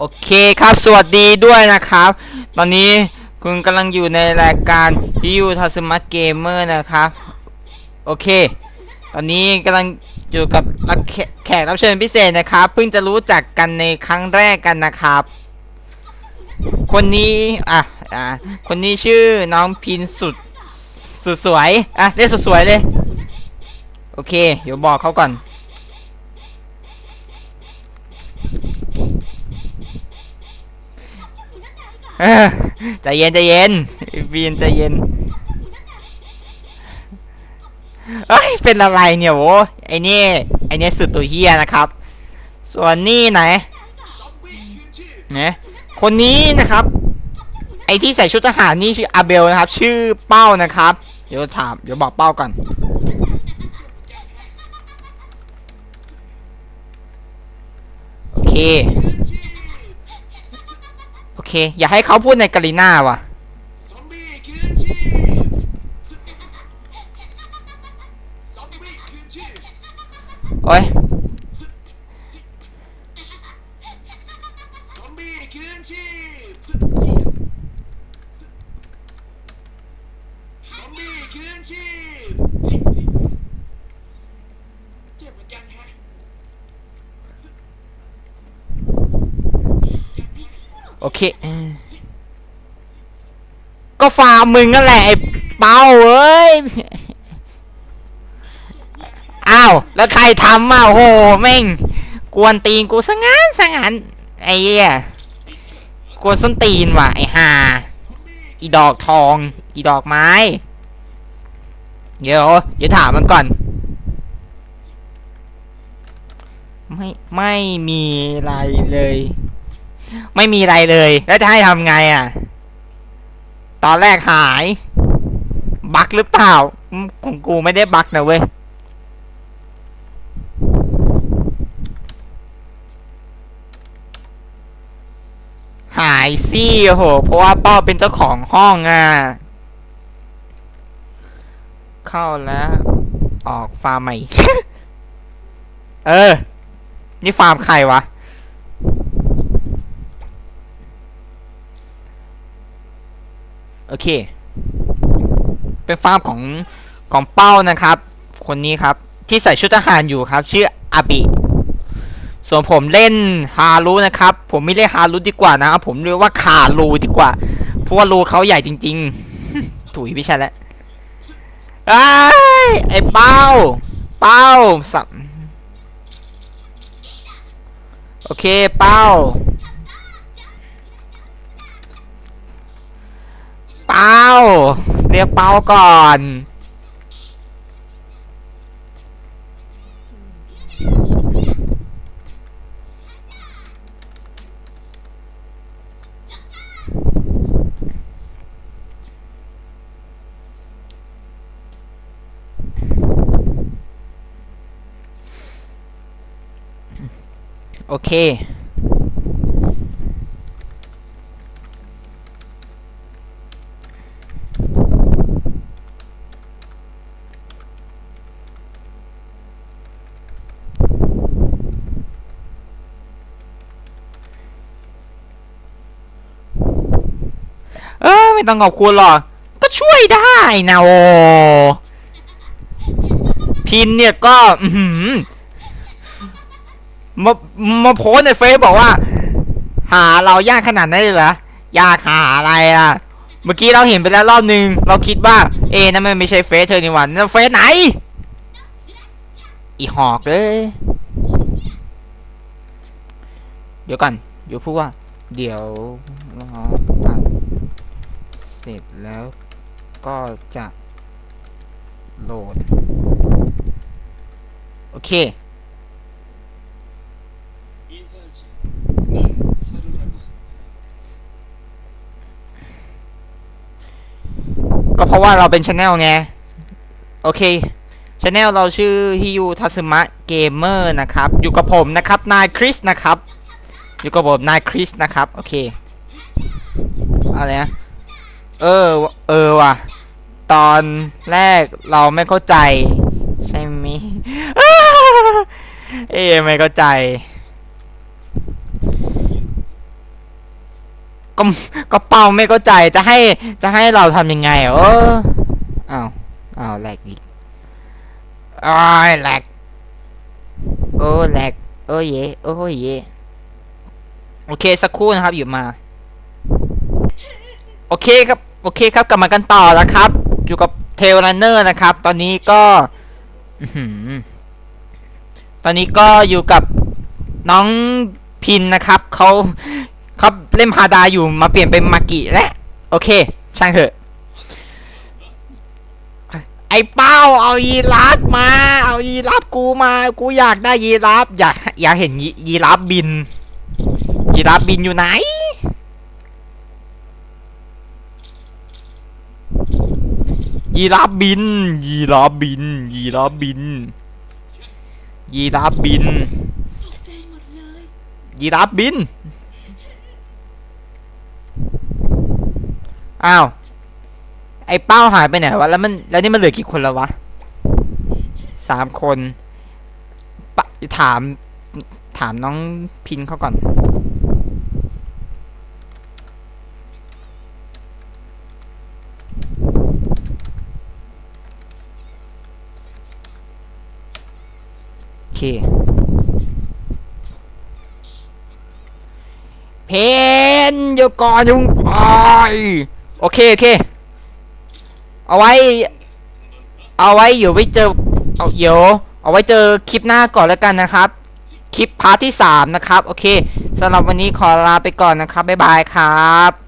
โอเคครับ สวัสดีด้วยนะครับ ตอนนี้คุณกำลังอยู่ในรายการฮิวทัสมัตเกมเมอร์นะครับ โอเค ตอนนี้กำลังอยู่กับรับแขแขกรับเชิญพิเศษนะครับ เพิ่งจะรู้จักกันในครั้งแรกกันนะครับ คนนี้ อะ อะ คนนี้ชื่อน้องพินสุดสุดสวย อะ เรียกสุดสวยเลย โอเค เดี๋ยวบอกเขาก่อน เออ ใจเย็นใจเย็นบีนใจเย็นเอ้ยเป็นอะไรเนี่ยโวไอ้นี่ไอ้นี่สุดตัวเฮียนะครับ ส่วนนี่ไหนเนี่ยคนนี้นะครับ ไอที่ใส่ชุดทหารนี่ชื่ออาเบลนะครับ ชื่อเป้านะครับ เดี๋ยวถามเดี๋ยวบอกเป้าก่อนโอเค เค อย่าให้เขาพูดในกาลิน่าว่ะ โอ้ย ซอมบี้คืนชีพซอมบี้คืนชีพเจ็บเหมือนกันแฮะ โอเค ก็ฟาร์มมึงนั่นแหละไอ้เป้าเอ้ย อ้าว แล้วใครทำอะโหแม่ง กวนตีนกูซะงั้นซะงั้นไอ้เหี้ยกวนส้นตีนว่ะไอ้ห่าอีดอกทอง อีดอกไม้ เดี๋ยวเดี๋ยวถามมันก่อน ไม่ ไม่มีอะไรเลย ไม่มีอะไรเลย แล้วจะให้ทำไงอะ ตอนแรกหาย บักหรือเปล่า ของกูไม่ได้บักนะเว้ย หายสิโอ้โห เพราะว่าป้าเป็นเจ้าของห้องอะ เข้าแล้ว ออกฟาร์มใหม่ เออ นี่ฟาร์มใครวะ โอเค เป็นฟาร์มของของเป้านะครับ คนนี้ครับที่ใส่ชุดทหารอยู่ครับ ชื่ออาบิส่วนผมเล่นฮารุนะครับ ผมไม่เรียกฮารุดีกว่านะผมเรียกว่าขารูดีกว่า เพราะว่ารูเขาใหญ่จริง ๆ ถุยไม่ใช่แล้วไอ้ไอ้เป้า เป้าสัโอเคเป้า เป้าเรียกเป้าก่อนโอเค ไม่ต้องขอบคุณหรอก ก็ช่วยได้นะโอพินเนี่ยก็อืมามาโพสในเฟซบอกว่า หาเรายากขนาดนั้นเลยเหรอยากหาอะไรล่ะ เมื่อกี้เราเห็นไปแล้วรอบนึง เราคิดว่า เอ๊นั่นมันไม่ใช่เฟซเธอนี่หว่านั่นเฟซไหน อีหอกเลย เดี๋ยวก่อนเดี๋ยวพูดว่า เดี๋ยว เสร็จแล้วก็จะโหลด โอเค ก็เพราะว่าเราเป็นชาแนลไง โอเคชาแนลเราชื่อฮิยูทัสมะเกมเมอร์นะครับ อยู่กับผมนะครับ นายคริสนะครับ อยู่กับผมนายคริสนะครับ โอเค อะไรนะ เออ เออว่ะ ตอนแรกเราไม่เข้าใจ ใช่ไหมเอ๊ะไม่เข้าใจ ก็ก็เป้าไม่เข้าใจจะให้จะให้เราทำยังไงเอออ้าวอ้าวแหลกอีกอ้ายแหลกโอ้แหลกโอ้เยโอ้เยโอเค สักครู่นะครับ อยู่มา โอเคครับ อเคครับกลับมากันต่อแล้วครับ อยู่กับเทลรันเนอร์นะครับ ตอนนี้ก็ตอนนี้ก็อยู่กับน้องพินนะครับเขาเขาเล่นพาดาอยู่มาเปลี่ยนเป็นมากิและ โอเค ช่างเถอะ ไอ้เป้าเอายีราฟมา เอายีราฟกูมา กูอยากได้ยีราฟอยากอยากเห็นยียีราฟบิน ยีราฟบินอยู่ไหน ยีราฟบิน ยีราฟบิน ยีราฟบิน ยีราฟบิน ยีราฟบิน อ้าว ไอ้เป้าหายไปไหนวะ แล้วมัน แล้วนี่มันเหลือกี่คนแล้ววะสามคนปะถาม ถามน้องพินเขาก่อน เค เพนอยู่ก่อนยุงปอยโอเค โอเค เอาไว้ เอาไว้อยู่ไว้เจอ เอาเดี๋ยว เอาไว้เจอคลิปหน้าก่อนแล้วกันนะครับ คลิปพาร์ทที่ 3 นะครับ โอเคสำหรับวันนี้ขอลาไปก่อนนะครับ บ๊ายบายครับ